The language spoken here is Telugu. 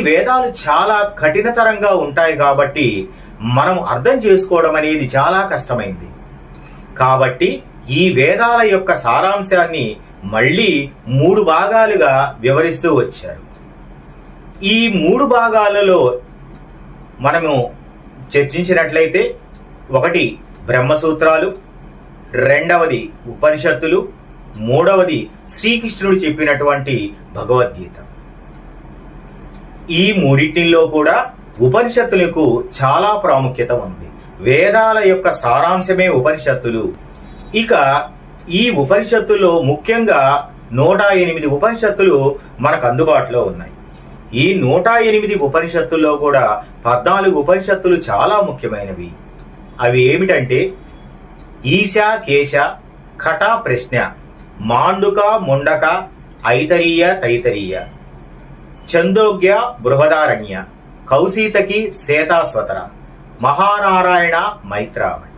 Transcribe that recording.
వేదాలు చాలా కఠినతరంగా ఉంటాయి కాబట్టి మనం అర్థం చేసుకోవడం అనేది చాలా కష్టమైంది. కాబట్టి ఈ వేదాల యొక్క సారాంశాన్ని మళ్ళీ మూడు భాగాలుగా వివరిస్తూ వచ్చారు. ఈ మూడు భాగాలలో మనము చర్చించినట్లయితే ఒకటి బ్రహ్మసూత్రాలు రెండవది ఉపనిషత్తులు మూడవది శ్రీకృష్ణుడు చెప్పినటువంటి భగవద్గీత. ఈ మూడింటిలో కూడా ఉపనిషత్తులకు చాలా ప్రాముఖ్యత ఉంది. వేదాల యొక్క సారాంశమే ఉపనిషత్తులు. ఇక ఈ ఉపనిషత్తుల్లో ముఖ్యంగా నూట ఎనిమిది ఉపనిషత్తులు మనకు అందుబాటులో ఉన్నాయి. ఈ నూట ఎనిమిది ఉపనిషత్తుల్లో కూడా పద్నాలుగు ఉపనిషత్తులు చాలా ముఖ్యమైనవి. అవి ఏమిటంటే ఈశా కేశ ఖట ప్రశ్న మాండుక ముండక ఐతరీయ తైతరీయ. చందోగ్య బృహదారణ్య కౌశీతకి శ్వేతాస్వతర మహానారాయణ మైత్రావణి